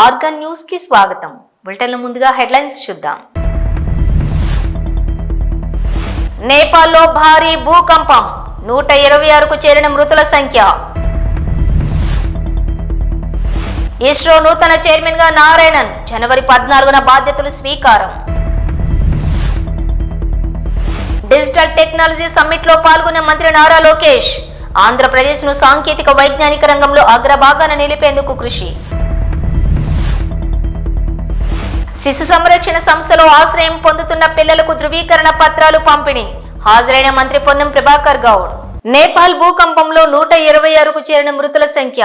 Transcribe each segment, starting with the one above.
Organ న్యూస్కి స్వాగతం. బులెటిన్ల ముందుగా హెడ్లైన్స్ చూద్దాం. నేపాల్లో భారీ భూకంపం. నూట ఇరవై ఆరుకు చేరిన మృతుల సంఖ్య. ఇస్రో నూతన చైర్మన్గా నారాయణన్. జనవరి పద్నాలుగున బాధ్యతలు స్వీకారం. డిజిటల్ టెక్నాలజీ సమ్మిట్లో పాల్గొన్న మంత్రి నారా లోకేష్. ఆంధ్రప్రదేశ్ను సాంకేతిక వైజ్ఞానిక రంగంలో అగ్రభాగాన నిలిపేందుకు కృషి. శిశు సంరక్షణ సంస్థలో ఆశ్రయం పొందుతున్న పిల్లలకు ధృవీకరణ పత్రాలు పంపిణీ. హాజరైన మంత్రి పొన్నం ప్రభాకర్ గౌడ్. నేపాల్ భూకంపంలో నూట ఇరవై ఆరుకు చేరిన మృతుల సంఖ్య.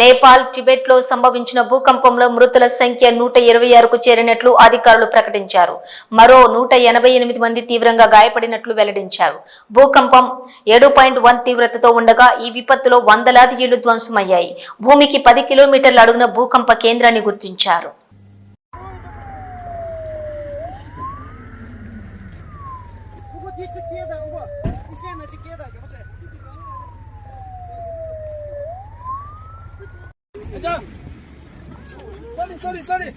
నేపాల్ టిబెట్లో సంభవించిన భూకంపంలో మృతుల సంఖ్య నూట ఇరవై ఆరుకు చేరినట్లు అధికారులు ప్రకటించారు. మరో నూట ఎనభై ఎనిమిది మంది తీవ్రంగా గాయపడినట్లు వెల్లడించారు. భూకంపం ఏడు పాయింట్ వన్ తీవ్రతతో ఉండగా ఈ విపత్తులో వందలాది ఇళ్ళు ధ్వంసమయ్యాయి. భూమికి పది కిలోమీటర్ల అడుగున భూకంప కేంద్రాన్ని గుర్తించారు. 这里这里这里。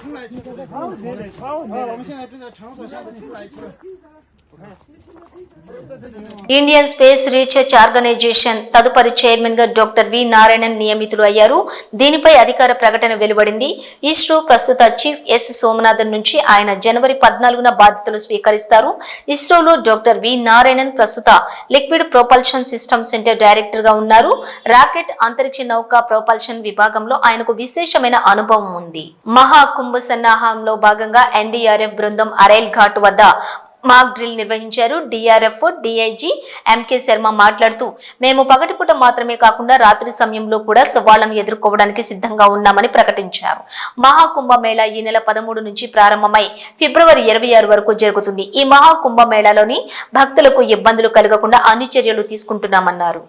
出来一次，好，我们现在正在场所下的出来一次。ఇండియన్ స్పేస్ రీసెర్చ్ ఆర్గనైజేషన్ తదుపరి చైర్మన్గా డాక్టర్ వి నారాయణన్ నియమితులు అయ్యారు. దీనిపై అధికార ప్రకటన వెలువడింది. ఇస్రో ప్రస్తుత చీఫ్ ఎస్ సోమనాథన్ నుంచి ఆయన జనవరి పద్నాలుగున బాధ్యతలు స్వీకరిస్తారు. ఇస్రోలో డాక్టర్ వి నారాయణన్ ప్రస్తుత లిక్విడ్ ప్రొపల్షన్ సిస్టమ్ సెంటర్ డైరెక్టర్గా ఉన్నారు. రాకెట్ అంతరిక్ష నౌక ప్రొపల్షన్ విభాగంలో ఆయనకు విశేషమైన అనుభవం ఉంది. మహా కుంభ సన్నాహంలో భాగంగా ఎన్డీఆర్ఎఫ్ బృందం అరైల్ ఘాట్ వద్ద మాక్ డ్రిల్ నిర్వహించారు DRF DIG M K Sharma మాట్లాడుతూ మేము పగటిపూట మాత్రమే కాకుండా రాత్రి సమయంలో కూడా సవాళ్ళను ఎదుర్కోవడానికి సిద్ధంగా ఉన్నామని ప్రకటించారు. మహాకుంభమేళా ఈ నెల పదమూడు నుంచి ప్రారంభమై ఫిబ్రవరి ఇరవై ఆరు వరకు జరుగుతుంది. ఈ మహాకుంభమేళాలోని భక్తులకు ఇబ్బందులు కలగకుండా అన్ని చర్యలు తీసుకుంటున్నామన్నారు.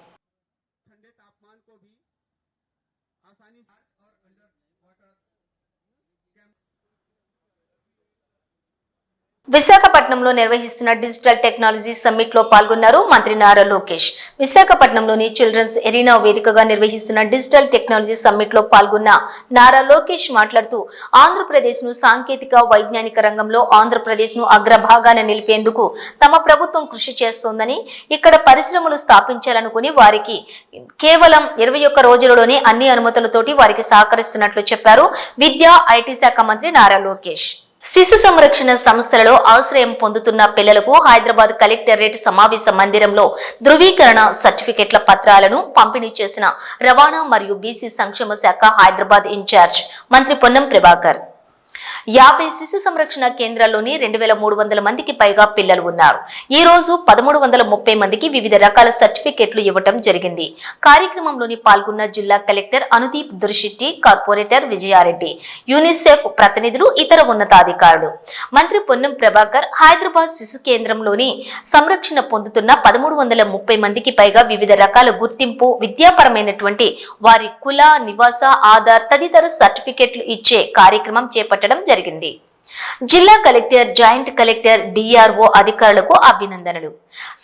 విశాఖపట్నంలో నిర్వహిస్తున్న డిజిటల్ టెక్నాలజీ సమ్మిట్లో పాల్గొన్నారు మంత్రి నారా లోకేష్. విశాఖపట్నంలోని చిల్డ్రన్స్ ఎరీనా వేదికగా నిర్వహిస్తున్న డిజిటల్ టెక్నాలజీ సమ్మిట్లో పాల్గొన్న నారా లోకేష్ మాట్లాడుతూ ఆంధ్రప్రదేశ్ను సాంకేతిక వైజ్ఞానిక రంగంలో ఆంధ్రప్రదేశ్ను అగ్రభాగాన నిలిపేందుకు తమ ప్రభుత్వం కృషి చేస్తోందని ఇక్కడ పరిశ్రమలు స్థాపించాలనుకుని వారికి కేవలం ఇరవై ఒక్క రోజులలోనే అన్ని అనుమతులతోటి వారికి సహకరిస్తున్నట్లు చెప్పారు విద్యా ఐటీ శాఖ మంత్రి నారా లోకేష్. శిశు సంరక్షణ సంస్థలలో ఆశ్రయం పొందుతున్న పిల్లలకు హైదరాబాద్ కలెక్టరేట్ సమావేశ మందిరంలో ధృవీకరణ సర్టిఫికెట్ల పత్రాలను పంపిణీ చేసిన రవాణా మరియు బీసీ సంక్షేమ శాఖ హైదరాబాద్ ఇన్ఛార్జ్ మంత్రి పొన్నం ప్రభాకర్. యాభై శిశు సంరక్షణ కేంద్రాల్లోని రెండు వేల మూడు వందల మందికి పైగా పిల్లలు ఉన్నారు. ఈ రోజు పదమూడు వందల ముప్పై మందికి వివిధ రకాల సర్టిఫికెట్లు ఇవ్వటం జరిగింది. కార్యక్రమంలోని పాల్గొన్న జిల్లా collector Anudeep Durishetty corporator Vijayareddy UNICEF ప్రతినిధులు ఇతర ఉన్నతాధికారులు. మంత్రి పొన్నం ప్రభాకర్ హైదరాబాద్ శిశు కేంద్రంలోని సంరక్షణ పొందుతున్న పదమూడు వందల ముప్పై మందికి పైగా వివిధ రకాల గుర్తింపు విద్యాపరమైనటువంటి వారి కుల నివాస ఆధార్ తదితర సర్టిఫికెట్లు ఇచ్చే కార్యక్రమం చేపట్టడం జరిగింది. జిల్లా కలెక్టర్ జాయింట్ కలెక్టర్ డిఆర్ఓ అధికారులకు అభినందనలు.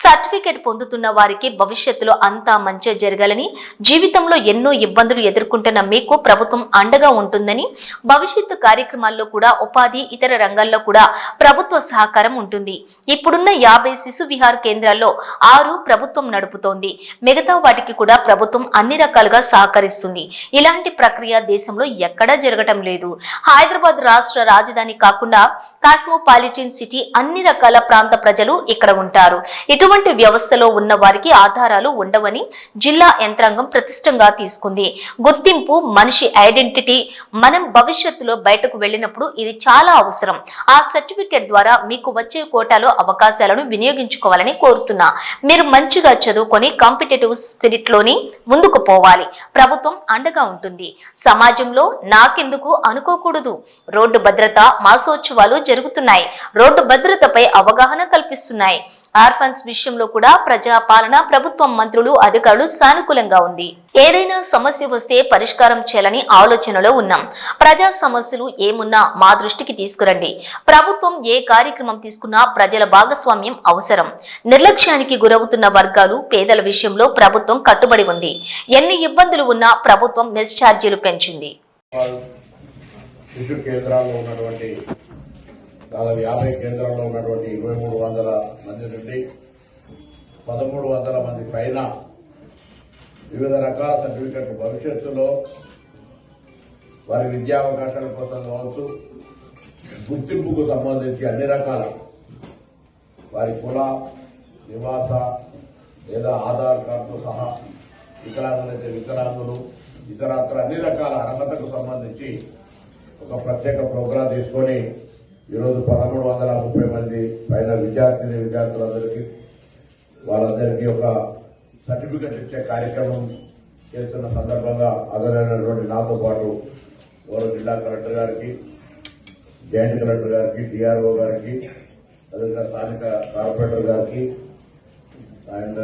సర్టిఫికెట్ పొందుతున్న వారికి భవిష్యత్తులో అంతా మంచి జరగాలని జీవితంలో ఎన్నో ఇబ్బందులు ఎదుర్కొంటున్న మీకు ప్రభుత్వం అండగా ఉంటుందని భవిష్యత్తు కార్యక్రమాల్లో కూడా ఉపాధి ఇతర రంగాల్లో కూడా ప్రభుత్వ సహకారం ఉంటుంది. ఇప్పుడున్న యాభై శిశు విహార్ కేంద్రాల్లో ఆరు ప్రభుత్వం నడుపుతోంది. మిగతా వాటికి కూడా ప్రభుత్వం అన్ని రకాలుగా సహకరిస్తుంది. ఇలాంటి ప్రక్రియ దేశంలో ఎక్కడా జరగటం లేదు. హైదరాబాద్ రాష్ట్ర రాజధాని కాకుండా కాస్మోపాలిటిన్ సిటీ అన్ని రకాల ప్రాంత ప్రజలు ఇక్కడ ఉంటారు. ఇటువంటి వ్యవస్థలో ఉన్న వారికి ఆధారాలు ఉండవని జిల్లా యంత్రాంగం ప్రతిష్టంగా తీసుకుంది. గుర్తింపు మనిషి ఐడెంటిటీ మనం భవిష్యత్తులో బయటకు వెళ్ళినప్పుడు ఇది చాలా అవసరం. ఆ సర్టిఫికేట్ ద్వారా మీకు వచ్చే కోటాలో అవకాశాలను వినియోగించుకోవాలని కోరుతున్నా. మీరు మంచిగా చదువుకొని కాంపిటేటివ్ స్పిరిట్లోని ముందుకు పోవాలి. ప్రభుత్వం అండగా ఉంటుంది. సమాజంలో నాకెందుకు అనుకోకూడదు. రోడ్డు భద్రత మా మాసోత్సవాలు జరుగుతున్నాయి. రోడ్డు భద్రతపై అవగాహన కల్పిస్తున్నాయి. ఆర్ఫన్స్ విషయంలో కూడా ప్రజా పాలన ప్రభుత్వం మంత్రులు అధికారులు సానుకూలంగా ఉంది. ఏదైనా సమస్య వస్తే పరిష్కారం చేయాలని ఆలోచనలో ఉన్నాం. ప్రజా సమస్యలు ఏమున్నా మా దృష్టికి తీసుకురండి. ప్రభుత్వం ఏ కార్యక్రమం తీసుకున్నా ప్రజల భాగస్వామ్యం అవసరం. నిర్లక్ష్యానికి గురవుతున్న వర్గాలు పేదల విషయంలో ప్రభుత్వం కట్టుబడి ఉంది. ఎన్ని ఇబ్బందులు ఉన్నా ప్రభుత్వం మెస్ ఛార్జీలు పెంచింది. శిశు కేంద్రాల్లో ఉన్నటువంటి దాదాపు యాభై కేంద్రాల్లో ఉన్నటువంటి ఇరవై మూడు వందల మంది నుండి పదమూడు వందల మంది పైన వివిధ రకాల సర్టిఫికెట్లు భవిష్యత్తులో వారి విద్యా అవకాశాల కోసం కావచ్చు గుర్తింపుకు సంబంధించి అన్ని రకాల వారి కుల నివాస లేదా ఆధార్ కార్డుతో సహా వికలాంగులైతే వికలాంగులు ఇతరత్ర అన్ని రకాల అర్హతకు సంబంధించి ఒక ప్రత్యేక ప్రోగ్రాం తీసుకొని ఈరోజు పదమూడు వందల ముప్పై మంది పైన విద్యార్థిని విద్యార్థులందరికీ వాళ్ళందరికీ ఒక సర్టిఫికెట్ ఇచ్చే కార్యక్రమం చేస్తున్న సందర్భంగా హాజరైనటువంటి నాతో పాటు గౌరవ జిల్లా కలెక్టర్ గారికి జాయింట్ కలెక్టర్ గారికి డిఆర్ఓ గారికి అదేవిధంగా స్థానిక కార్పొరేటర్ గారికి and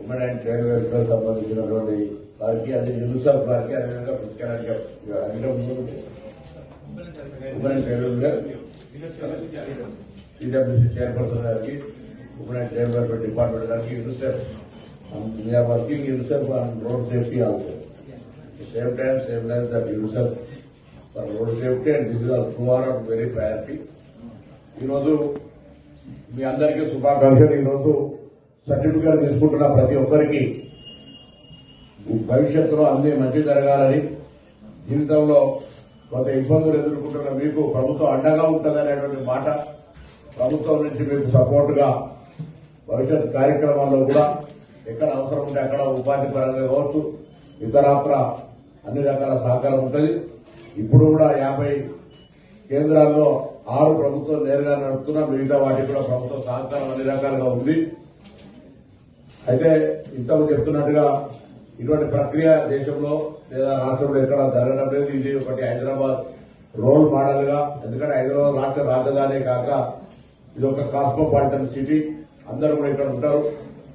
women and child welfare సంబంధించినటువంటి వారికి అది యూనిసెఫ్ గారికి అదేవిధంగా physical women and child welfare CWC chairperson గారికి women and child welfare department గారికి UNICEF we are working UNICEF on road safety also same time same line that UNICEF for road safety and this is to are very priority ఈరోజు మీ అందరికీ శుభాకాంక్షలు ఈరోజు certificate తీసుకుంటున్న ప్రతి ఒక్కరికి భవిష్యత్తులో అన్ని మంచి జరగాలని జీవితంలో కొంత ఇబ్బందులు ఎదుర్కొంటున్న మీకు ప్రభుత్వం అండగా ఉంటుందనేటువంటి మాట ప్రభుత్వం నుంచి మీకు సపోర్టుగా భవిష్యత్ కార్యక్రమాల్లో కూడా ఎక్కడ అవసరం ఉంటే అక్కడ ఉపాధి పరంగా కావచ్చు ఇతరాత్ర అన్ని రకాల సహకారం ఉంటుంది. ఇప్పుడు కూడా యాభై కేంద్రాల్లో ఆరు ప్రభుత్వం నేరుగా నడుపుతున్నా మిగతా వాటికి కూడా ప్రభుత్వ సహకారం అన్ని రకాలుగా ఉంది. అయితే ఇంతకు చెప్తున్నట్టుగా ఇటువంటి ప్రక్రియ దేశంలో లేదా రాష్ట్రంలో ఎక్కడ జరగడం లేదు ఇది ఒకటి హైదరాబాద్ రోల్ మోడల్గా ఎందుకంటే హైదరాబాద్ రాష్ట్ర రాజధాని కాక ఇది ఒక కాస్మోపాలిటన్ సిటీ. అందరూ కూడా ఇక్కడ ఉంటారు.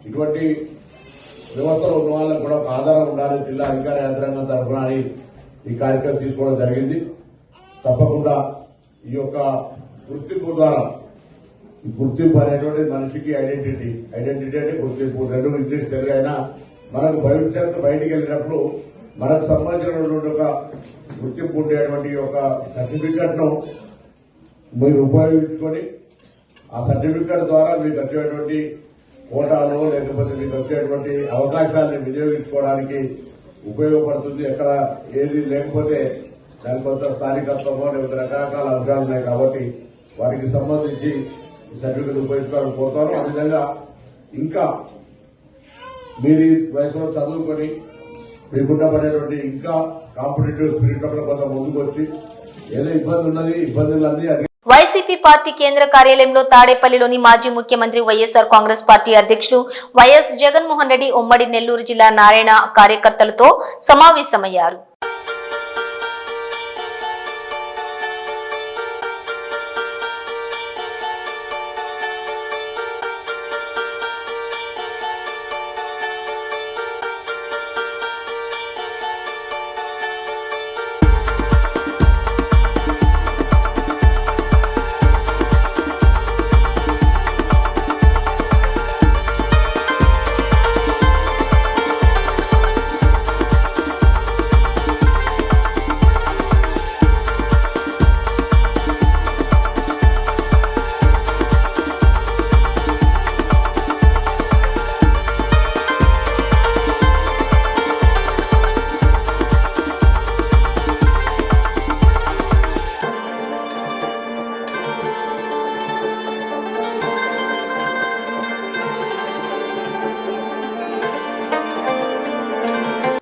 ఇటువంటి వ్యవస్థలో ఉన్న వాళ్ళకు కూడా ఒక ఆధారం ఉండాలి. జిల్లా అధికార యంత్రాంగం తరఫున అని ఈ కార్యక్రమం తీసుకోవడం జరిగింది. తప్పకుండా ఈ యొక్క గుర్తింపు ద్వారా గుర్తింపు అనేటువంటి మనిషికి ఐడెంటిటీ ఐడెంటిటీ అంటే గుర్తింపు. రెండు ఇంగ్లీష్ తెలుగు అయినా మనకు భవిష్యత్తు బయటికి వెళ్ళినప్పుడు మనకు సంబంధించినటువంటి ఒక గుర్తింపు ఉండేటువంటి ఒక సర్టిఫికెట్ను మీరు ఉపయోగించుకొని ఆ సర్టిఫికెట్ ద్వారా మీకు వచ్చేటువంటి కోటాలు లేకపోతే మీకు వచ్చేటువంటి అవకాశాన్ని వినియోగించుకోవడానికి ఉపయోగపడుతుంది. ఎక్కడ ఏది లేకపోతే దాని కొంత స్థానికత్వమో లేకపోతే రకరకాల అంశాలు ఉన్నాయి కాబట్టి వాటికి సంబంధించి సర్టిఫికెట్ ఉపయోగించుకోవాలని కోరుతాను అదేవిధంగా ఇంకా మీరు ఈ వయసులో చదువుకొని మీకున్న పడేటువంటి ఇంకా కాంపిటేటివ్ స్పిరిట్లో కొంత ముందుకు వచ్చి ఏదో ఇబ్బంది ఉన్నది ఇబ్బందులన్నీ వైసీపీ పార్టీ కేంద్ర కార్యాలయంలో తాడేపల్లిలోని మాజీ ముఖ్యమంత్రి వైఎస్ఆర్ కాంగ్రెస్ పార్టీ అధ్యక్షులు వైఎస్ జగన్మోహన్ రెడ్డి ఉమ్మడి నెల్లూరు జిల్లా నారాయణ కార్యకర్తలతో సమావేశమయ్యారు.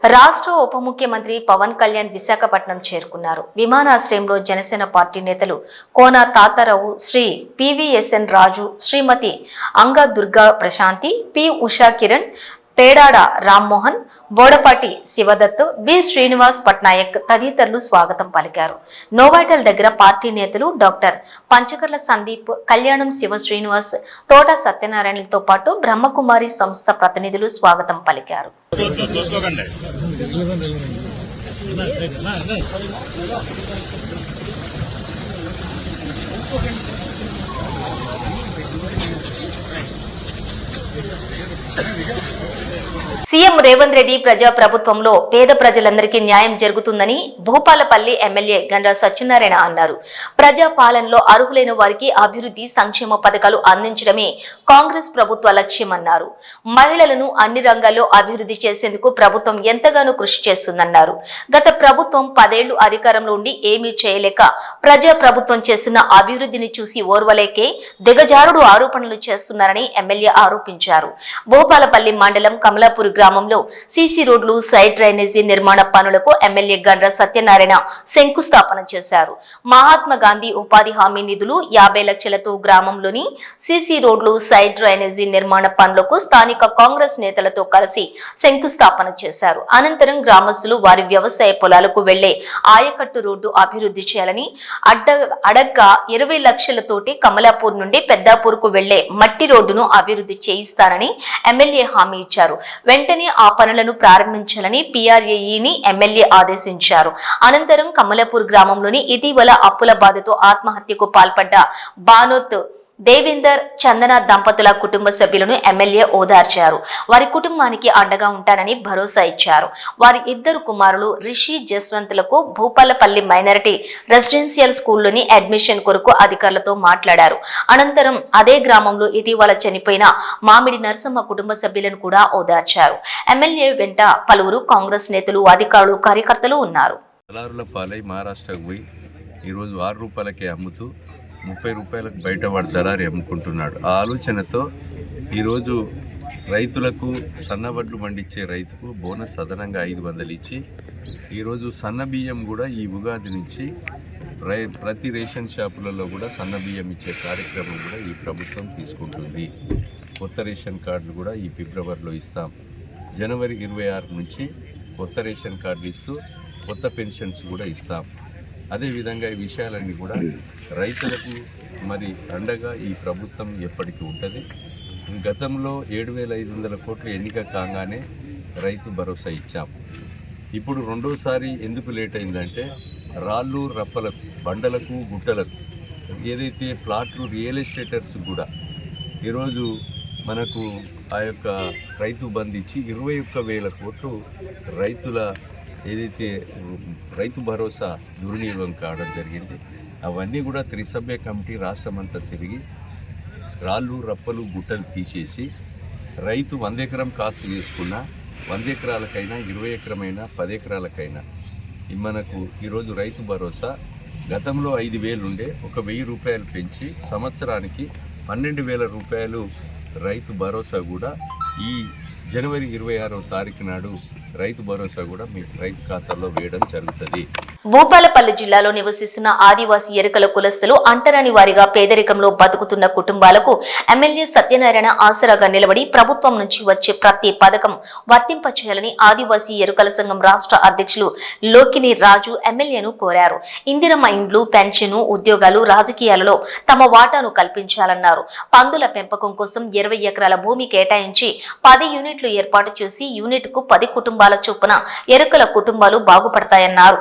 రాష్ట్ర ఉప ముఖ్యమంత్రి పవన్ కళ్యాణ్ విశాఖపట్నం చేరుకున్నారు. విమానాశ్రయంలో జనసేన పార్టీ నేతలు Kona Tatarao Shri PVSN Raju Srimati Anga Durga Prasanthi P Usha Kiran Pedada Rammohan Bodapati Sivadatt B. Srinivas Patnaik తదితరులు స్వాగతం పలికారు. నోవాటల్ దగ్గర పార్టీ నేతలు డాక్టర్ పంచకర్ల సందీప్ కళ్యాణం శివ శ్రీనివాస్ తోట సత్యనారాయణలతో పాటు బ్రహ్మకుమారి సంస్థ ప్రతినిధులు స్వాగతం పలికారు. సీఎం రేవంత్ రెడ్డి ప్రజా ప్రభుత్వంలో పేద ప్రజలందరికీ న్యాయం జరుగుతుందని భూపాలపల్లి ఎమ్మెల్యే గండ్ర సత్యనారాయణ అన్నారు. ప్రజా పాలనలో అర్హులైన వారికి అభివృద్ధి సంక్షేమ పథకాలు అందించడమే కాంగ్రెస్ ప్రభుత్వ లక్ష్యమన్నారు మహిళలను అన్ని రంగాల్లో అభివృద్ధి చేసేందుకు ప్రభుత్వం ఎంతగానో కృషి చేస్తుందన్నారు. గత ప్రభుత్వం పదేళ్ళు అధికారంలో ఉండి ఏమీ చేయలేక ప్రజా ప్రభుత్వం చేస్తున్న అభివృద్ధిని చూసి ఓర్వలేకే దిగజారుడు ఆరోపణలు చేస్తున్నారని ఎమ్మెల్యే ఆరోపించారు. భూపాలపల్లి మండలం కమలాపూర్ గ్రామంలో సీసీ రోడ్లు సైడ్ డ్రైనేజీ నిర్మాణ పనులకు ఎమ్మెల్యే గండ్ర సత్యనారాయణ శంకుస్థాపన చేశారు. మహాత్మా గాంధీ ఉపాధి హామీ నిధులు యాభై లక్షలతో గ్రామంలోని సీసీ రోడ్లు సైడ్ డ్రైనేజీ నిర్మాణ పనులకు స్థానిక కాంగ్రెస్ నేతలతో కలిసి శంకుస్థాపన చేశారు. అనంతరం గ్రామస్తులు వారి వ్యవసాయ పొలాలకు వెళ్ళే ఆయకట్టు రోడ్డు అభివృద్ధి చేయాలని అడ్డ అడగ్గా ఇరవై లక్షలతోటి కమలాపూర్ నుండి పెద్దాపూర్కు వెళ్ళే మట్టి రోడ్డును అభివృద్ధి చేయిస్తానని ఎమ్మెల్యే హామీ ఇచ్చారు. వెంటనే ఆ పనులను ప్రారంభించాలని పీఆర్ఏఈని ఎమ్మెల్యే ఆదేశించారు. అనంతరం కమలాపూర్ గ్రామంలోని ఇటీవల అప్పుల బాధతో ఆత్మహత్యకు పాల్పడ్డ బానోత్ దేవేందర్ చందన దంపతుల కుటుంబ సభ్యులను ఎమ్మెల్యే ఓదార్చారు వారి కుటుంబానికి అండగా ఉంటానని భరోసా ఇచ్చారు. వారి ఇద్దరు కుమారులు రిషి జస్వంతులకు భూపాలపల్లి మైనారిటీ రెసిడెన్షియల్ స్కూల్లోని అడ్మిషన్ కొరకు అధికారులతో మాట్లాడారు. అనంతరం అదే గ్రామంలో ఇటీవల చనిపోయిన మామిడి నరసమ్మ కుటుంబ సభ్యులను కూడా ఓదార్చారు ఎమ్మెల్యే వెంట పలువురు కాంగ్రెస్ నేతలు అధికారులు కార్యకర్తలు ఉన్నారు. మహారాష్ట్రకు పోయి ఈరోజు ఆరు రూపాయలకే అమ్ముతూ ముప్పై రూపాయలకు బయట వాడు దళారి అమ్ముకుంటున్నాడు ఆ ఆలోచనతో ఈరోజు రైతులకు సన్నవడ్లు పండించే రైతుకు బోనస్ అదనంగా ఐదు వందలు ఇచ్చి ఈరోజు సన్న బియ్యం కూడా ఈ ఉగాది నుంచి రై ప్రతి రేషన్ షాపులలో కూడా సన్న బియ్యం ఇచ్చే కార్యక్రమం కూడా ఈ ప్రభుత్వం తీసుకుంటుంది. కొత్త రేషన్ కార్డులు కూడా ఈ ఫిబ్రవరిలో ఇస్తాం. జనవరి ఇరవై ఆరు నుంచి కొత్త రేషన్ కార్డులు ఇస్తూ కొత్త పెన్షన్స్ కూడా ఇస్తాం. అదేవిధంగా ఈ విషయాలన్నీ కూడా రైతులకు మరి అండగా ఈ ప్రభుత్వం ఎప్పటికీ ఉంటుంది. గతంలో ఏడు వేల ఐదు వందల కోట్లు ఎన్నిక కాగానే రైతు భరోసా ఇచ్చాం. ఇప్పుడు రెండోసారి ఎందుకు లేట్ అయిందంటే రాళ్ళు రప్పలకు బండలకు గుట్టలకు ఏదైతే ప్లాట్లు రియల్ ఎస్టేటర్స్ కూడా ఈరోజు మనకు ఆ యొక్క రైతు బంద్ ఇచ్చి ఇరవై ఒక్క వేల కోట్లు రైతుల ఏదైతే రైతు భరోసా దుర్వినియోగం కావడం జరిగింది. అవన్నీ కూడా త్రిసభ్య కమిటీ రాష్ట్రమంతా తిరిగి రాళ్ళు రప్పలు గుట్టలు తీసేసి రైతు వంద ఎకరం కాస్ట్ చేసుకున్న వంద ఎకరాలకైనా ఇరవై ఎకరమైనా పది ఎకరాలకైనా మనకు ఈరోజు రైతు భరోసా గతంలో ఐదు వేలు ఉండే ఒక వెయ్యి రూపాయలు పెంచి సంవత్సరానికి పన్నెండు వేల రూపాయలు రైతు భరోసా కూడా ఈ జనవరి ఇరవై ఆరవ తారీఖు నాడు రైతు భరోసా కూడా మీ రైతు ఖాతాలో వేయడం జరుగుతుంది. భూపాలపల్లి జిల్లాలో నివసిస్తున్న ఆదివాసీ ఎరుకల కులస్తులు అంటరాని వారిగా పేదరికంలో బతుకుతున్న కుటుంబాలకు ఎమ్మెల్యే సత్యనారాయణ ఆసరాగా నిలబడి ప్రభుత్వం నుంచి వచ్చే ప్రతి పథకం వర్తింపచేయాలని ఆదివాసీ ఎరుకల సంఘం రాష్ట్ర అధ్యక్షులు లోకిని రాజు ఎమ్మెల్యేను కోరారు. ఇందిరమ్మ ఇండ్లు పెన్షన్ ఉద్యోగాలు రాజకీయాలలో తమ వాటాను కల్పించాలన్నారు. పందుల పెంపకం కోసం ఇరవై ఎకరాల భూమి కేటాయించి పది యూనిట్లు ఏర్పాటు చేసి యూనిట్కు పది కుటుంబాల చొప్పున ఎరుకల కుటుంబాలు బాగుపడతాయన్నారు.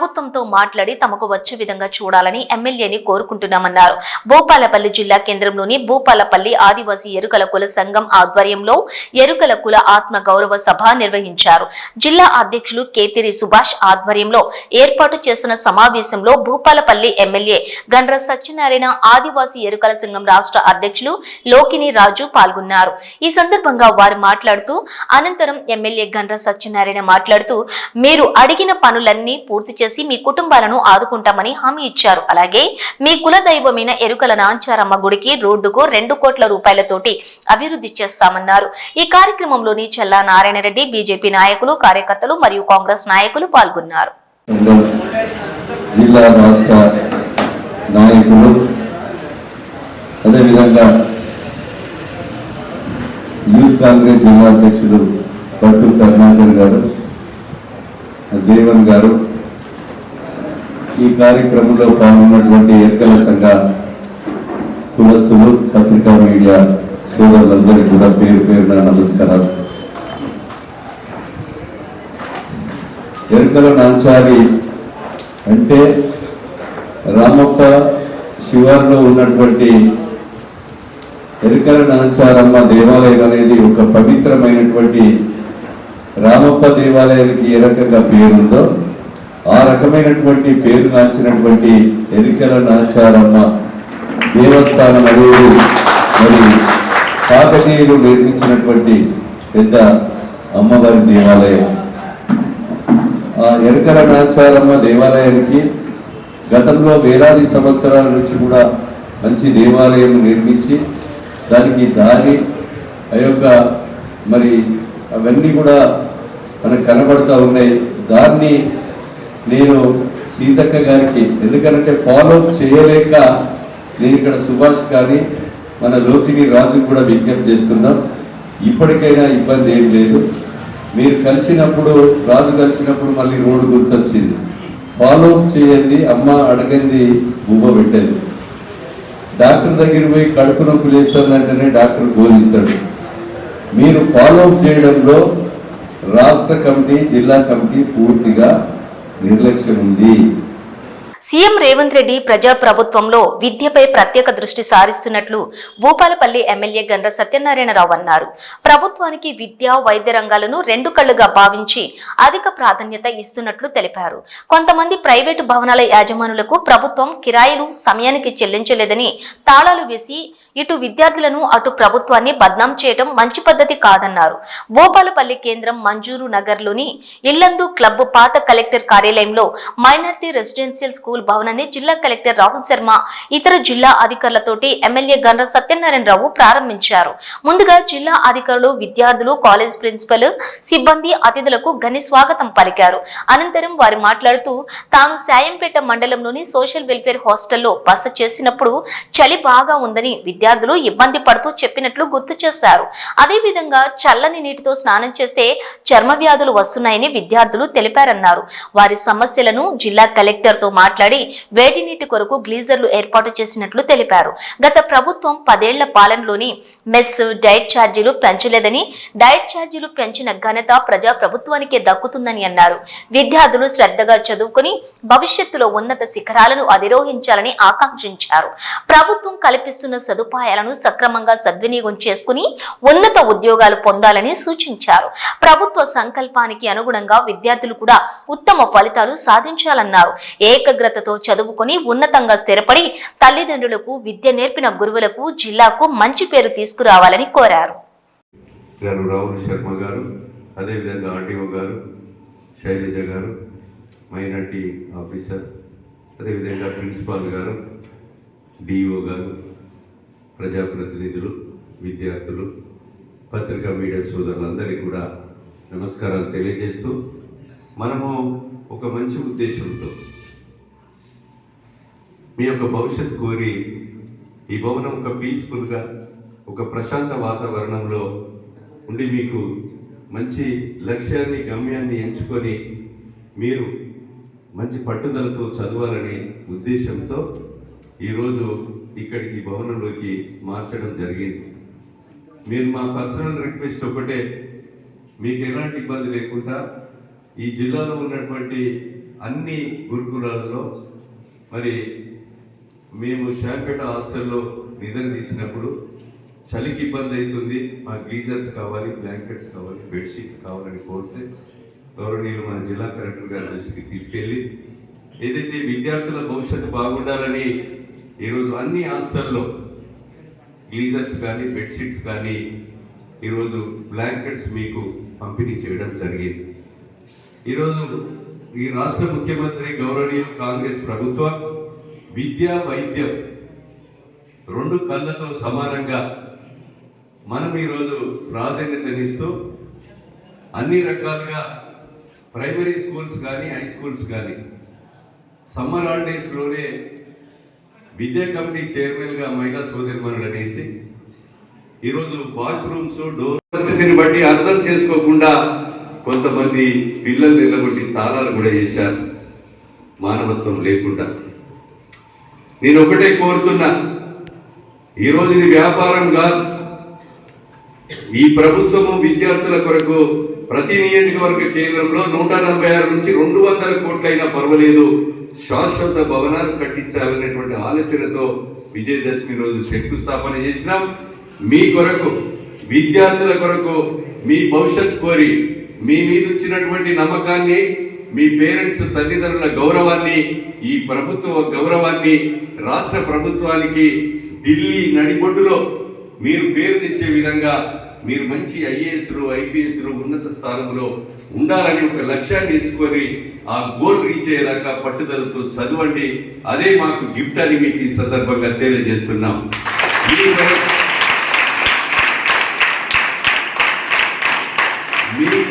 ప్రభుత్వంతో మాట్లాడి తమకు వచ్చే విధంగా చూడాలని ఎమ్మెల్యేని కోరుకుంటున్నామన్నారు. భూపాలపల్లి జిల్లా కేంద్రంలోని భూపాలపల్లి ఆదివాసీ ఎరుకల కుల సంఘం ఆధ్వర్యంలో ఎరుకల కుల ఆత్మ గౌరవ సభ నిర్వహించారు. జిల్లా అధ్యక్షులు కేతిరి సుభాష్ ఆధ్వర్యంలో ఏర్పాటు చేసిన సమావేశంలో భూపాలపల్లి ఎమ్మెల్యే గండ్ర సత్యనారాయణ ఆదివాసీ ఎరుకల సంఘం రాష్ట్ర అధ్యక్షులు లోకిని రాజు పాల్గొన్నారు. ఈ సందర్భంగా వారు మాట్లాడుతూ అనంతరం ఎమ్మెల్యే గండ్ర సత్యనారాయణ మాట్లాడుతూ మీరు అడిగిన పనులన్నీ పూర్తి చేసి మీ కుటుంబాలను ఆదుకుంటామని హామీ ఇచ్చారు. అలాగే మీ కుల దైవమైన ఎరుకల నాంచారమ్మ గుడికి రోడ్డుకు రెండు కోట్ల రూపాయలతోటి అభివృద్ధి చేస్తామన్నారు. ఈ కార్యక్రమంలోని చల్లా నారాయణరెడ్డి బీజేపీ నాయకులు కార్యకర్తలు మరియు కాంగ్రెస్ నాయకులు పాల్గొన్నారు. జిల్లా రాష్ట్ర నాయకులు అదేవిధంగా యూత్ కాంగ్రెస్ జిల్లా అధ్యక్షుడు పట్టు కర్ణాకర్ గారు దేవన్ గారు ఈ కార్యక్రమంలో పాల్గొన్నటువంటి ఎక్కల సంఘ కులస్తులు పత్రికా మీడియా సోదరులందరికీ కూడా పేరు పేరున నమస్కారాలు. ఎరుకల నాంచారి అంటే రామప్ప శివార్లో ఉన్నటువంటి ఎరుకల నాంచారమ్మ దేవాలయం అనేది ఒక పవిత్రమైనటువంటి రామప్ప దేవాలయానికి ఏ రకంగా పేరుందో ఆ రకమైనటువంటి పేరు నాచినటువంటి ఎరికల నాచారమ్మ దేవస్థానం అనేది మరి కాకతీయులు నిర్మించినటువంటి పెద్ద అమ్మవారి దేవాలయం. ఆ ఎరుకల నాచారమ్మ దేవాలయానికి గతంలో వేలాది సంవత్సరాల నుంచి కూడా మంచి దేవాలయం నిర్మించి దానికి దారి ఆ యొక్క మరి అవన్నీ కూడా మనకు కనబడుతూ ఉన్నాయి. దాన్ని నేను సీతక్క గారికి ఎందుకంటే ఫాలో చేయలేక నేను ఇక్కడ సుభాష్ కానీ మన లోకిని రాజు కూడా విజ్ఞప్తి చేస్తున్నాం. ఇప్పటికైనా ఇబ్బంది ఏం లేదు. మీరు కలిసినప్పుడు రాజు కలిసినప్పుడు మళ్ళీ రోడ్డు గుర్తొచ్చింది. ఫాలో చేయండి అమ్మ అడగంది బువ్వ పెట్టేది డాక్టర్ దగ్గర పోయి కడుపు నొప్పి లేస్తుందంటేనే డాక్టర్ బోధిస్తాడు. మీరు ఫాలో అప్ చేయడంలో రాష్ట్ర కమిటీ జిల్లా కమిటీ పూర్తిగా నిర్లక్ష్యం ఉంది. సీఎం రేవంత్ రెడ్డి ప్రజా ప్రభుత్వంలో విద్యపై ప్రత్యేక దృష్టి సారిస్తున్నట్లు భూపాలపల్లి ఎమ్మెల్యే గండ్ర సత్యనారాయణరావు అన్నారు. ప్రభుత్వానికి విద్య వైద్య రంగాలను రెండు కళ్ళుగా భావించి అధిక ప్రాధాన్యత ఇస్తున్నట్లు తెలిపారు. కొంతమంది ప్రైవేటు భవనాల యాజమానులకు ప్రభుత్వం కిరాయిలు సమయానికి చెల్లించలేదని తాళాలు వేసి ఇటు విద్యార్థులను అటు ప్రభుత్వాన్ని బద్నాం చేయడం మంచి పద్ధతి కాదన్నారు. భూపాలపల్లి కేంద్రం మంజూరు నగర్లోని ఇల్లందు క్లబ్ పాత కలెక్టర్ కార్యాలయంలో మైనారిటీ రెసిడెన్షియల్ స్కూల్ స్కూల్ భవనాన్ని జిల్లా కలెక్టర్ రాహుల్ శర్మ ఇతర జిల్లా అధికారులతోటి ఎమ్మెల్యే గండ్ర సత్యనారాయణరావు ప్రారంభించారు. ముందుగా జిల్లా అధికారులు విద్యార్థులు కాలేజ్ ప్రిన్సిపల్ సిబ్బంది అతిథులకు ఘని స్వాగతం పలికారు. అనంతరం వారు మాట్లాడుతూ తాను సాయంపేట మండలంలోని సోషల్ వెల్ఫేర్ హాస్టల్లో బస చేసినప్పుడు చలి బాగా ఉందని విద్యార్థులు ఇబ్బంది పడుతూ చెప్పినట్లు గుర్తు చేశారు. అదేవిధంగా చల్లని నీటితో స్నానం చేస్తే చర్మ వ్యాధులు వస్తున్నాయని విద్యార్థులు తెలిపారన్నారు. వారి సమస్యలను జిల్లా కలెక్టర్తో తో మాట్లాడి వేడి నీటి కొరకు గ్లీజర్లు ఏర్పాటు చేసినట్లు తెలిపారు. గత ప్రభుత్వం పదేళ్ళ పాలనలోని మెస్ డైట్ ఛార్జీలు పెంచలేదని డైట్ ఛార్జీలు పెంచిన ఘనత ప్రజా ప్రభుత్వానికే దక్కుతుందని అన్నారు. విద్యార్థులు శ్రద్ధగా చదువుకుని భవిష్యత్తులో ఉన్నత శిఖరాలను అధిరోహించాలని ఆకాంక్షించారు. ప్రభుత్వం కల్పిస్తున్న సదుపాయాలను సక్రమంగా సద్వినియోగం చేసుకుని ఉన్నత ఉద్యోగాలు పొందాలని సూచించారు. ప్రభుత్వ సంకల్పానికి అనుగుణంగా విద్యార్థులు కూడా ఉత్తమ ఫలితాలు సాధించాలన్నారు. ఏకాగ్రతతో చదువుకొని ఉన్నతంగా స్థిరపడి తల్లిదండ్రులకు విద్య నేర్పిన గురువులకు జిల్లాకు మంచి పేరు తీసుకురావాలని కోరారు. గారు రాహుల్ శర్మ గారు అదేవిధంగా ఆర్డీఓ గారు శైలజ గారు మైనార్టీ ఆఫీసర్ అదేవిధంగా ప్రిన్సిపాల్ గారు డిఓ గారు ప్రజాప్రతినిధులు విద్యార్థులు పత్రికా మీడియా సోదరులందరికీ కూడా నమస్కారాలు తెలియజేస్తూ మనము ఒక మంచి ఉద్దేశంతో మీ యొక్క భవిష్యత్ కోరి ఈ భవనం ఒక పీస్ఫుల్గా ఒక ప్రశాంత వాతావరణంలో ఉండి మీకు మంచి లక్ష్యాన్ని గమ్యాన్ని ఎంచుకొని మీరు మంచి పట్టుదలతో చదవాలనే ఉద్దేశంతో ఈరోజు ఇక్కడికి భవనంలోకి మార్చడం జరిగింది. మీరు మా పర్సనల్ రిక్వెస్ట్ ఒకటే మీకు ఎలాంటి ఇబ్బంది లేకుండా ఈ జిల్లాలో ఉన్నటువంటి అన్ని గురుకులాలలో మరి మేము షాపేట హాస్టల్లో నిద్ర తీసినప్పుడు చలికి ఇబ్బంది అవుతుంది. మా గీజర్స్ కావాలి బ్లాంకెట్స్ కావాలి బెడ్షీట్ కావాలని కోరితే గౌరవనీయులు మన జిల్లా కలెక్టర్ గారి దృష్టికి తీసుకెళ్ళి ఏదైతే విద్యార్థుల భవిష్యత్తు బాగుండాలని ఈరోజు అన్ని హాస్టల్లో గ్లీజర్స్ కానీ బెడ్షీట్స్ కానీ ఈరోజు బ్లాంకెట్స్ మీకు పంపిణీ చేయడం జరిగింది. ఈరోజు ఈ రాష్ట్ర ముఖ్యమంత్రి గౌరవనీయులు కాంగ్రెస్ ప్రభుత్వం విద్య వైద్యం రెండు కళ్ళతో సమానంగా మనం ఈరోజు ప్రాధాన్యతనిస్తూ అన్ని రకాలుగా ప్రైమరీ స్కూల్స్ కానీ హై స్కూల్స్ కానీ సమ్మర్ హాలిడేస్లోనే విద్యా కమిటీ చైర్మన్గా మహిళా సోదరిమణులు అనేసి ఈరోజు వాష్రూమ్స్ డోర్ పరిస్థితిని బట్టి అర్థం చేసుకోకుండా కొంతమంది పిల్లలు నిలబడి తాళాలు కూడా చేశారు మానవత్వం లేకుండా. నేను ఒకటే కోరుతున్నా. ఈరోజు ఇది వ్యాపారం కాదు. ఈ ప్రభుత్వము విద్యార్థుల కొరకు ప్రతి నియోజకవర్గ కేంద్రంలో నూట నలభై ఆరు నుంచి రెండు వందల కోట్లైనా పర్వాలేదు. శాశ్వత భవనాలు కట్టించాలనేటువంటి ఆలోచనతో విజయదశమి రోజు శంకుస్థాపన చేసినాం. మీ కొరకు విద్యార్థుల కొరకు మీ భవిష్యత్ కోరి మీ మీద వచ్చినటువంటి నమ్మకాన్ని మీ పేరెంట్స్ తల్లిదండ్రుల గౌరవాన్ని ఈ ప్రభుత్వ గౌరవాన్ని రాష్ట్ర ప్రభుత్వానికి ఢిల్లీ నడిబొడ్డులో మీరు పేరు తెచ్చే విధంగా మీరు మంచి ఐఏఎస్లు ఐపీఎస్లు ఉన్నత స్థానంలో ఉండాలని ఒక లక్ష్యాన్ని ఎంచుకొని ఆ గోల్ రీచ్ అయ్యేదాకా పట్టుదలతో చదవండి. అదే మాకు గిఫ్ట్ అని మీకు ఈ సందర్భంగా తెలియజేస్తున్నాం.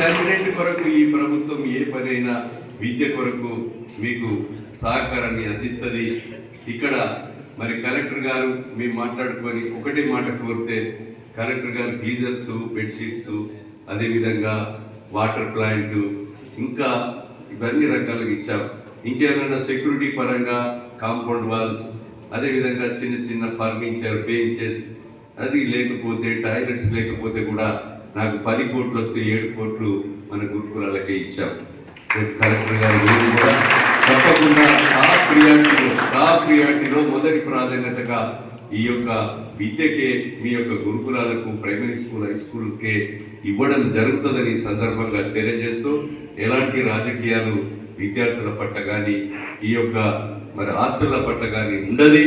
మీ కొరకు- కొరకు ఈ ప్రభుత్వం ఏ పనైనా విద్య కొరకు మీకు సహకారాన్ని అందిస్తుంది. ఇక్కడ మరి కలెక్టర్ గారు మేము మాట్లాడుకొని ఒకటే మాట కోరితే కలెక్టర్ గారు గీజర్స్ బెడ్షీట్స్ అదేవిధంగా వాటర్ ప్లాంట్ ఇంకా ఇవన్నీ రకాలుగా ఇచ్చాం. ఇంకేమైనా సెక్యూరిటీ పరంగా కాంపౌండ్ వాల్స్ అదేవిధంగా చిన్న చిన్న ఫర్నిచర్ బెంచెస్ అది లేకపోతే టాయిలెట్స్ లేకపోతే కూడా నాకు పది కోట్లు వస్తే ఏడు కోట్లు మన గురుకులాలకే ఇచ్చాం కలెక్టర్ గారు కూడా తప్పకుండా టాప్ ప్రియారిటీలో టాప్ ప్రియారిటీలో మొదటి ప్రాధాన్యతగా ఈ యొక్క విద్యకే మీ యొక్క గురుకులాలకు ప్రైమరీ స్కూల్ హై స్కూల్కే ఇవ్వడం జరుగుతుందని సందర్భంగా తెలియజేస్తూ ఎలాంటి రాజకీయాలు విద్యార్థుల పట్ల కానీ ఈ యొక్క మరి హాస్టళ్ళ పట్ల కానీ ఉండదు.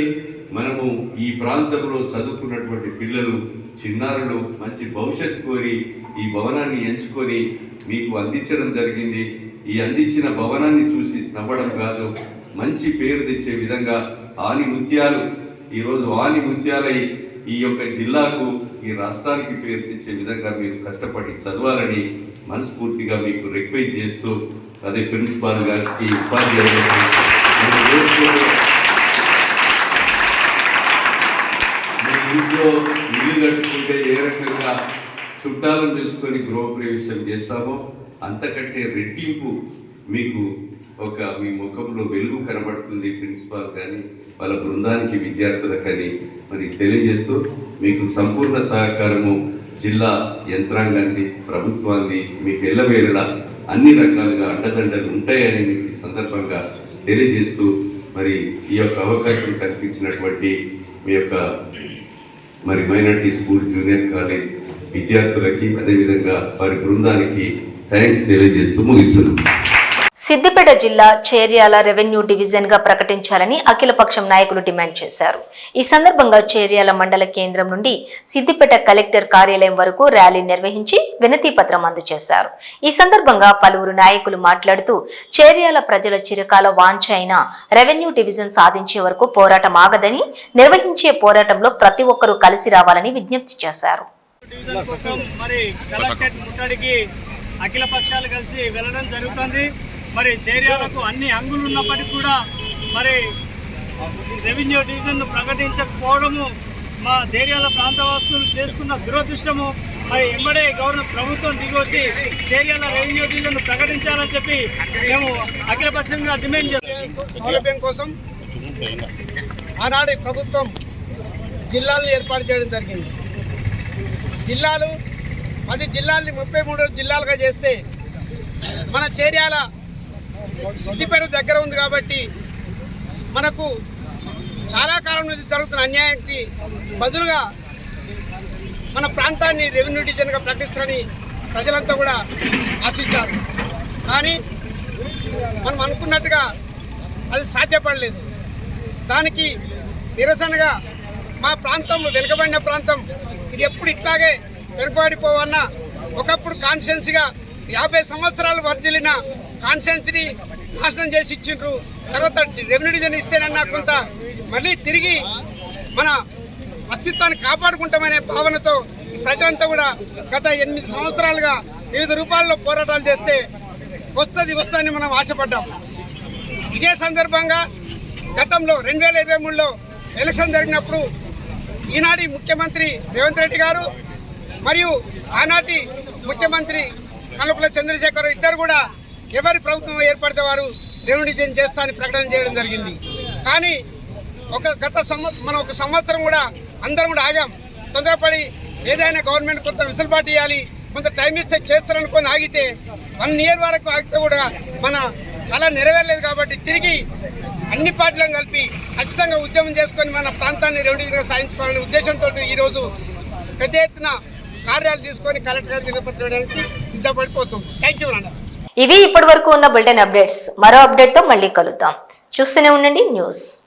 మనము ఈ ప్రాంతంలో చదువుకున్నటువంటి పిల్లలు చిన్నారులు మంచి భవిష్యత్తు కోరి ఈ భవనాన్ని ఎంచుకొని మీకు అందించడం జరిగింది. ఈ అందించిన భవనాన్ని చూసి నవ్వడం కాదు మంచి పేరు తెచ్చే విధంగా ఆని ముత్యాలు ఈరోజు ఆని ముత్యాలై ఈ యొక్క జిల్లాకు ఈ రాష్ట్రానికి పేరు తెచ్చే విధంగా మీరు కష్టపడి చదవాలని మనస్ఫూర్తిగా మీకు రిక్వెస్ట్ చేస్తూ అదే ప్రిన్సిపాల్ గారికి ఉపాధ్యాయులకు మీ ఇంట్లో కట్టుకుంటే ఏ రకంగా చుట్టాలను తెలుసుకొని గృహప్రవేశం చేస్తామో అంతకంటే రెట్టింపు మీకు ఒక మీ ముఖంలో వెలుగు కనబడుతుంది ప్రిన్సిపాల్ కానీ వాళ్ళ బృందానికి విద్యార్థులకని కానీ మరి తెలియజేస్తూ మీకు సంపూర్ణ సహకారము జిల్లా యంత్రాంగాన్ని ప్రభుత్వాన్ని మీకు ఎల్లవేళలా అన్ని రకాలుగా అండదండలు ఉంటాయని మీకు ఈ సందర్భంగా తెలియజేస్తూ మరి ఈ యొక్క అవకాశం కల్పించినటువంటి మీ యొక్క మరి మైనార్టీ స్కూల్ జూనియర్ కాలేజ్ విద్యార్థులకి అదేవిధంగా వారి బృందానికి థ్యాంక్స్ తెలియజేస్తూ ముగిస్తున్నాం. సిద్దిపేట జిల్లా చేర్యాల రెవెన్యూ డివిజన్గా ప్రకటించాలని అఖిలపక్షం నాయకులు డిమాండ్ చేశారు. ఈ సందర్భంగా చేర్యాల మండల కేంద్రం నుండి సిద్దిపేట కలెక్టర్ కార్యాలయం వరకు ర్యాలీ నిర్వహించి వినతి పత్రం అందజేశారు. ఈ సందర్భంగా పలువురు నాయకులు మాట్లాడుతూ చేర్యాల ప్రజల చిరకాల వాంఛ అయిన రెవెన్యూ డివిజన్ సాధించే వరకు పోరాటం ఆగదని నిర్వహించే పోరాటంలో ప్రతి ఒక్కరూ కలిసి రావాలని విజ్ఞప్తి చేశారు. అఖిల పక్షాలు కలిసి వెళ్ళడం జరుగుతుంది. మరి చేర్యాలకు అన్ని అంగులు ఉన్నప్పటికీ కూడా మరి రెవెన్యూ డివిజన్ ప్రకటించకపోవడము మా చేర్యాల ప్రాంతవాసులు చేసుకున్న దురదృష్టము మరి ఎంబడే గవర్నమెంట్ ప్రభుత్వం దిగొచ్చి చేర్యాల రెవెన్యూ డివిజన్ ప్రకటించాలని చెప్పి మేము అఖిలపక్షంగా డిమాండ్ చేస్తాం సౌలభ్యం కోసం ఆనాడు ప్రభుత్వం జిల్లాలను ఏర్పాటు చేయడం జరిగింది. జిల్లాలు పది జిల్లాల్ని ముప్పై మూడు జిల్లాలుగా చేస్తే మన చేర్యాల సిద్దిపేట దగ్గర ఉంది కాబట్టి మనకు చాలా కాలం నుంచి జరుగుతున్న అన్యాయానికి బదులుగా మన ప్రాంతాన్ని రెవెన్యూ డివిజన్గా ప్రకటిస్తారని ప్రజలంతా కూడా ఆశించారు. కానీ మనం అనుకున్నట్టుగా అది సాధ్యపడలేదు. దానికి నిరసనగా మా ప్రాంతం వెనుకబడిన ప్రాంతం ఇది ఎప్పుడు ఇట్లాగే వెనుకబడిపోవన్నా ఒకప్పుడు కాన్షియన్స్గా యాభై సంవత్సరాలు వర్ధిల్లిన కాన్షియన్స్ని నాశనం చేసి ఇచ్చిండ్రు. తర్వాత రెవెన్యూ డివిజన్ ఇస్తేనన్నా కొంత మళ్ళీ తిరిగి మన అస్తిత్వాన్ని కాపాడుకుంటామనే భావనతో ప్రజలంతా కూడా గత ఎనిమిది సంవత్సరాలుగా వివిధ రూపాల్లో పోరాటాలు చేస్తే వస్తుంది వస్తుందని మనం ఆశపడ్డాం. ఇదే సందర్భంగా గతంలో రెండు వేల ఇరవై మూడులో ఎలక్షన్ జరిగినప్పుడు ఈనాటి ముఖ్యమంత్రి రేవంత్ రెడ్డి గారు మరియు ఆనాటి ముఖ్యమంత్రి కల్పల చంద్రశేఖర్ ఇద్దరు కూడా ఎవరి ప్రభుత్వం ఏర్పడితే వారు రెవెన్యూ చేస్తా అని ప్రకటన చేయడం జరిగింది. కానీ ఒక గత సంవత్సరం మనం ఒక సంవత్సరం కూడా అందరం కూడా ఆగాం. తొందరపడి ఏదైనా గవర్నమెంట్ కొంత విసులుబాటు ఇవ్వాలి కొంత టైం ఇస్తే చేస్తారనుకొని ఆగితే వన్ ఇయర్ వరకు ఆగితే కూడా మన కళ నెరవేరలేదు కాబట్టి తిరిగి అన్ని పార్టీలను కలిపి ఖచ్చితంగా ఉద్యమం చేసుకొని మన ప్రాంతాన్ని రెండు సాధించుకోవాలనే ఉద్దేశంతో ఈరోజు పెద్ద ఎత్తున కార్యాలు తీసుకొని కలెక్టర్ గారికి వినపత్రం ఇవ్వడానికి సిద్ధపడిపోతుంది థ్యాంక్ యూ అన్న ఇవి ఇప్పటి వరకు ఉన్న బులెటిన్ అప్డేట్స్. మరో అప్డేట్తో మళ్ళీ కలుద్దాం. చూస్తూనే ఉండండి న్యూస్.